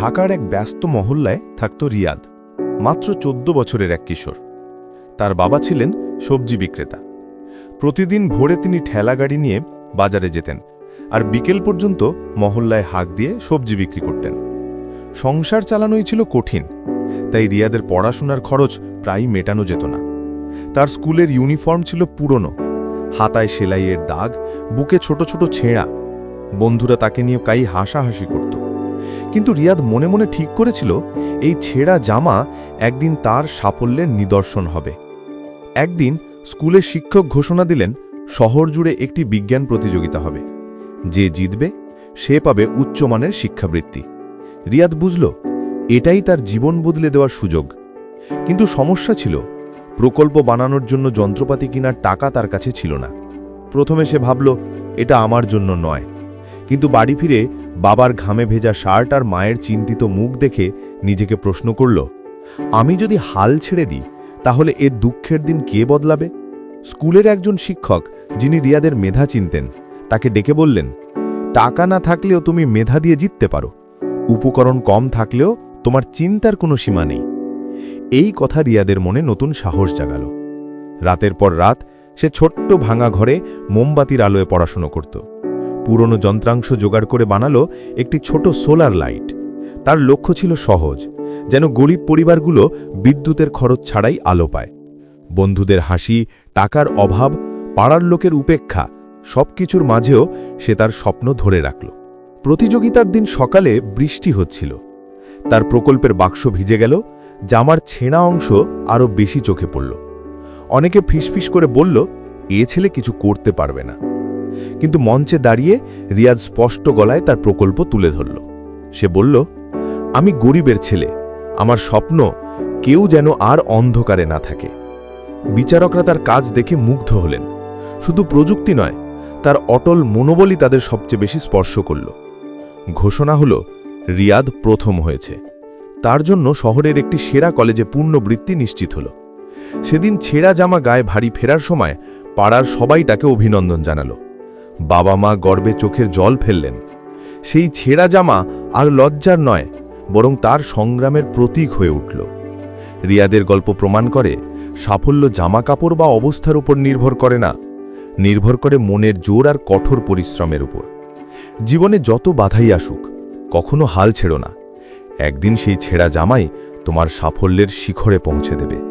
ঢাকার এক ব্যস্ত মহল্লায় থাকত রিয়াদ, মাত্র চোদ্দ বছরের এক কিশোর। তার বাবা ছিলেন সবজি বিক্রেতা। প্রতিদিন ভোরে তিনি ঠেলা গাড়ি নিয়ে বাজারে যেতেন আর বিকেল পর্যন্ত মহল্লায় হাঁক দিয়ে সবজি বিক্রি করতেন। সংসার চালানোই ছিল কঠিন, তাই রিয়াদের পড়াশোনার খরচ প্রায় মেটানো যেত না। তার স্কুলের ইউনিফর্ম ছিল পুরনো, হাতায় সেলাইয়ের দাগ, বুকে ছোট ছোট ছেঁড়া। বন্ধুরা তাকে নিয়ে কাই হাসাহাসি করত। কিন্তু রিয়াদ মনে মনে ঠিক করেছিল, এই ছেঁড়া জামা একদিন তার সাফল্যের নিদর্শন হবে। একদিন স্কুলের শিক্ষক ঘোষণা দিলেন, শহর জুড়ে একটি বিজ্ঞান প্রতিযোগিতা হবে। যে জিতবে, সে পাবে উচ্চমানের শিক্ষাবৃত্তি। রিয়াদ বুঝল, এটাই তার জীবন বদলে দেওয়ার সুযোগ। কিন্তু সমস্যা ছিল, প্রকল্প বানানোর জন্য যন্ত্রপাতি কেনার টাকা তার কাছে ছিল না। প্রথমে সে ভাবল, এটা আমার জন্য নয়। কিন্তু বাড়ি ফিরে বাবার ঘামে ভেজা শার্ট আর মায়ের চিন্তিত মুখ দেখে নিজেকে প্রশ্ন করল, আমি যদি হাল ছেড়ে দিই, তাহলে এর দুঃখের দিন কে বদলাবে? স্কুলের একজন শিক্ষক, যিনি রিয়াদের মেধা চিনতেন, তাকে ডেকে বললেন, টাকা না থাকলেও তুমি মেধা দিয়ে জিততে পারো। উপকরণ কম থাকলেও তোমার চিন্তার কোনো সীমা নেই। এই কথা রিয়াদের মনে নতুন সাহস জাগাল। রাতের পর রাত সে ছোট্ট ভাঙা ঘরে মোমবাতির আলোয় পড়াশুনো করত। পুরনো যন্ত্রাংশ জোগাড় করে বানালো একটি ছোট সোলার লাইট। তার লক্ষ্য ছিল সহজ, যেন গরিব পরিবারগুলো বিদ্যুতের খরচ ছাড়াই আলো পায়। বন্ধুদের হাসি, টাকার অভাব, পাড়ার লোকের উপেক্ষা, সবকিছুর মাঝেও সে তার স্বপ্ন ধরে রাখল। প্রতিযোগিতার দিন সকালে বৃষ্টি হচ্ছিল। তার প্রকল্পের বাক্স ভিজে গেল, জামার ছেঁড়া অংশ আরও বেশি চোখে পড়ল। অনেকে ফিসফিস করে বলল, এ ছেলে কিছু করতে পারবে না। কিন্তু মঞ্চে দাঁড়িয়ে রিয়াজ স্পষ্ট গলায় তার প্রকল্প তুলে ধরল। সে বলল, আমি গরিবের ছেলে। আমার স্বপ্ন কেউ যেন আর অন্ধকারে না থাকে। বিচারকরা তার কাজ দেখে মুগ্ধ হলেন। শুধু প্রযুক্তি নয়, তার অটল মনোবলই তাদের সবচেয়ে বেশি স্পর্শ করল। ঘোষণা হল, রিয়াদ প্রথম হয়েছে। তার জন্য শহরের একটি সেরা কলেজে পূর্ণ বৃত্তি নিশ্চিত হল। সেদিন ছেঁড়া জামা গায়ে ভারী ফেরার সময় পাড়ার সবাই তাকে অভিনন্দন জানালো। বাবা মা গর্বে চোখের জল ফেললেন। সেই ছেঁড়া জামা আর লজ্জার নয়, বরং তার সংগ্রামের প্রতীক হয়ে উঠল। রিয়াদের গল্প প্রমাণ করে, সাফল্য জামা কাপড় বা অবস্থার উপর নির্ভর করে না, নির্ভর করে মনের জোর আর কঠোর পরিশ্রমের উপর। জীবনে যত বাধাই আসুক, কখনো হাল ছেড়ো না। একদিন সেই ছেঁড়া জামাই তোমার সাফল্যের শিখরে পৌঁছে দেবে।